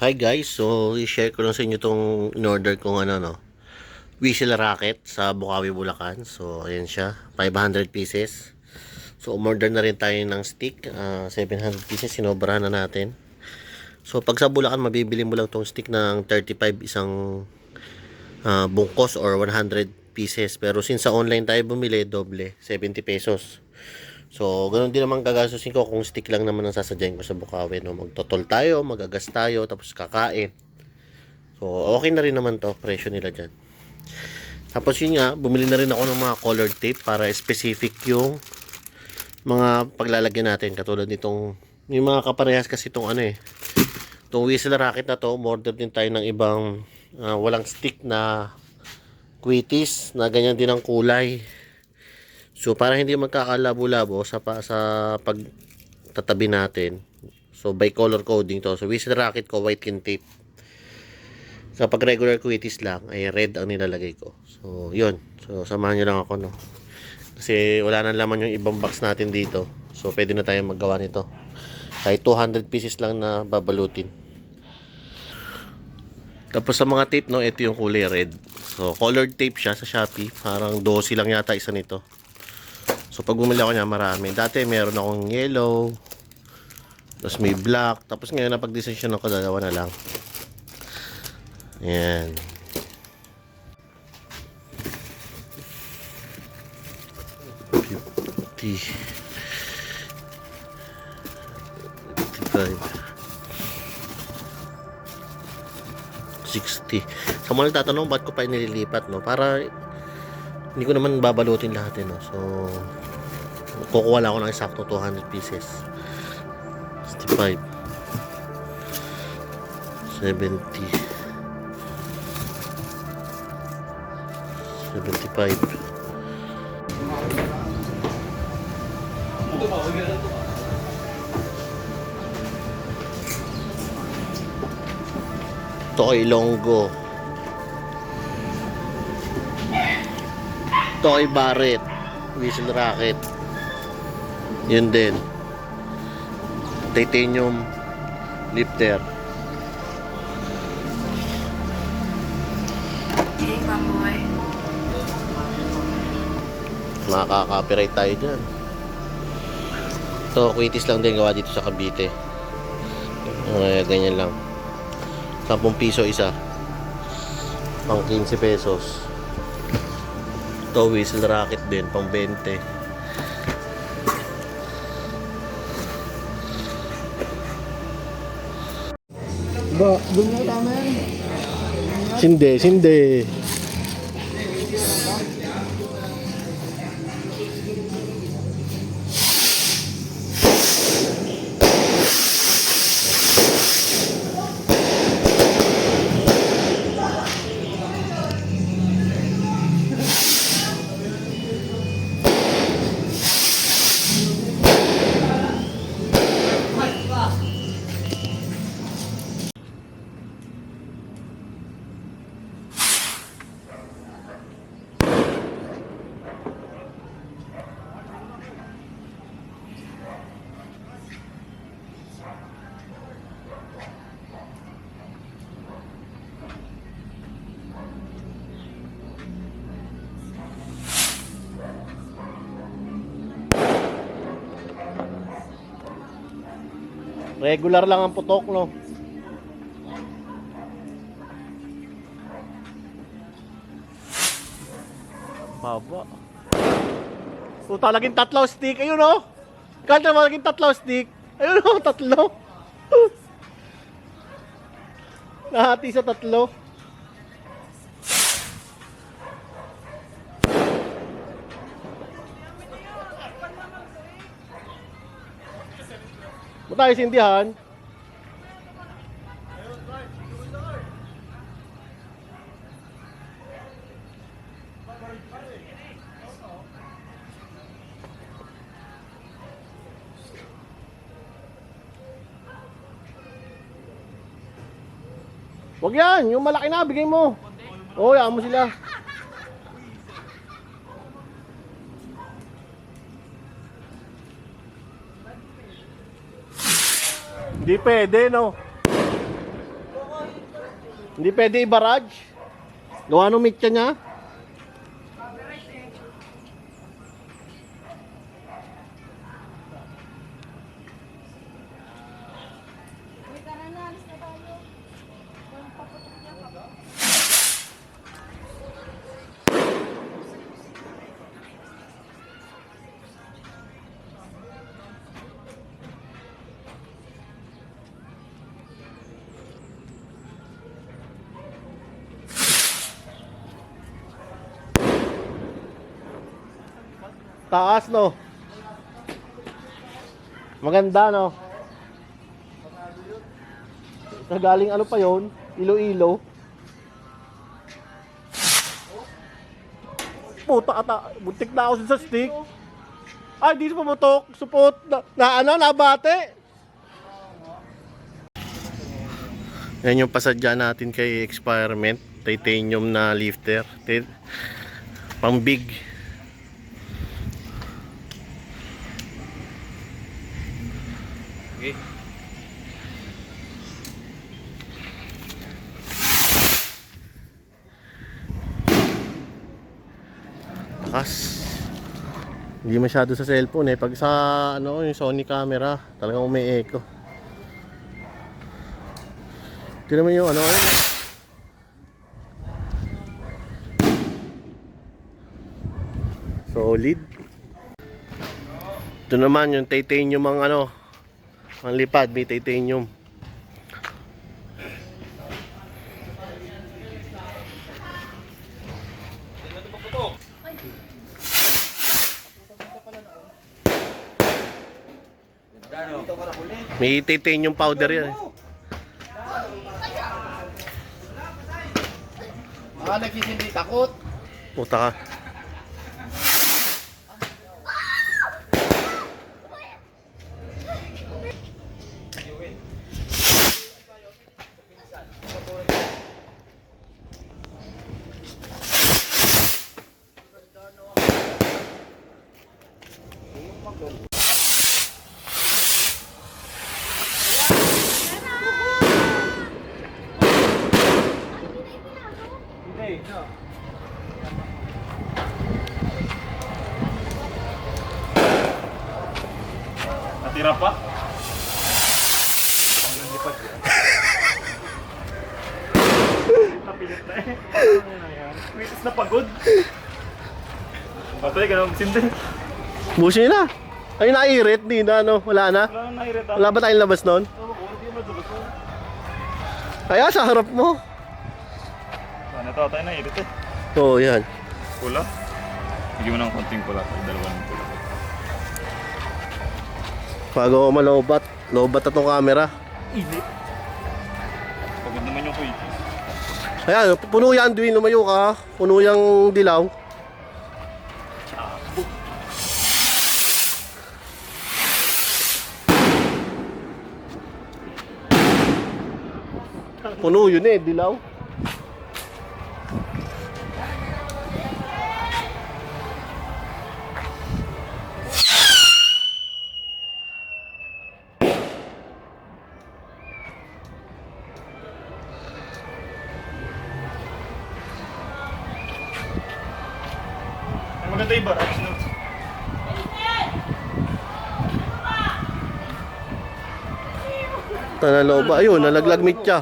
Hi guys, so i-share ko lang sa inyo itong in-order kong ano no Whistle Racket sa Bukawi, Bulacan. So ayan siya, 500 pieces. So umorder na rin tayo ng stick, ah, 700 pieces, sinobrahan na natin. So pag sa Bulacan, mabibili mo lang tong stick ng 35 isang ah, bungkos or 100 pieces. Pero since sa online tayo bumili, doble, 70 pesos. So, ganun din naman gagastusin ko kung stick lang naman ang sasadyain ko sa Bukawi. No? Magtotol tayo, magagas tayo, tapos kakain. So, okay na rin naman to, presyo nila dyan. Tapos yun nga, bumili na rin ako ng mga colored tape para specific yung mga paglalagyan natin. Katulad nitong, yung mga kaparehas kasi itong ano eh. Itong whistle racket na to, order din tayo ng ibang ah, walang stick na quitis na ganyan din ang kulay. So para hindi magkakalabo-labo sa sa pagtatabi natin. So by color coding to. So whistle racket ko white kin tape. Sa pag regular quitis lang ay red ang nilalagay ko. So yun. So samahan niyo lang ako no. Kasi wala nang laman yung ibang box natin dito. So pwede na tayo maggawa nito. Kahit 200 pieces lang na babalutin. Tapos sa mga tape no, ito yung kulay red. So colored tape siya sa Shopee. Parang 12 lang yata isa nito. So pag bumili ako niya marami. Dati meron akong yellow. Tapos may black. Tapos ngayon napag-decision ako dalawa na lang. Ayan. Fifty. Fifty-five. 60. Sa mga nagtatanong, ba't ko pa nililipat, no? Para hindi ko naman babalutin lahat, eh, no? So, kukuha lang ako ng eksakto 200 pieces. 65. 70. 75. Toy Longo. Toy Barret. Whistle Racket. Yun din. Titanium lifter. Makaka-copyright tayo dyan. Ito, quitis lang din gawa dito sa Cavite. Ay, ganyan lang. 10 piso isa. Pang 15 pesos. Ito, whistle racket din, pang 20. Ba, doon na tama yan. Sinde, sinde. Regular lang ang putok, no? Baba. Puta, laging tatlo stick. Ayun, oh. Kanta mo, laging tatlo stick. Ayun, oh, tatlo. Nahati sa tatlo. Tayo sindihan. Wag yan, yung malaki na, bigay mo. Oo, oh, mo sila. Hindi pwede, no? Hindi pwede i-barrage? Gawa nung mitya niya? Taas no. Maganda no. Sa galing ano pa yon? Ilo-ilo. Puta ata, buntik na ako sa stick. Ay, di pumutok. Supot na, na ano, nabate. Yan yung pasadya natin kay experiment. Titanium na lifter. Pang big. Takas. Hindi masyado sa cellphone eh. Pag sa ano, yung Sony camera, talagang may echo. Ito naman yung ano, ayun. Solid. Ito naman yung titanium ang ano, ang lipad, may titanium. May titanium powder yan. eh. Ah, nagsisindi takot. Puta ka. Natira pa? Napilit na eh. Waitress na pagod. Patay ka nang sindi. Busin na. Ay, nairit. Di na, ano. Wala na. Wala nang nairita. Wala ba tayong labas? Ewan ko, hindi mo. Kaya sa harap mo. Ano to, tayo nairit eh. Oo, oh, yan. Pula. Bigyan mo ng konting pula. Dalawa ng pula. Bago ako malobat. Lobat na tong camera. Init. Pagod naman yung kuy. Ayan, puno yan. Duwin, lumayo ka. Puno yung dilaw. Puno yun eh, dilaw. Maganda yung barrage no. Tanaloba. Ayun, nalaglag mitya.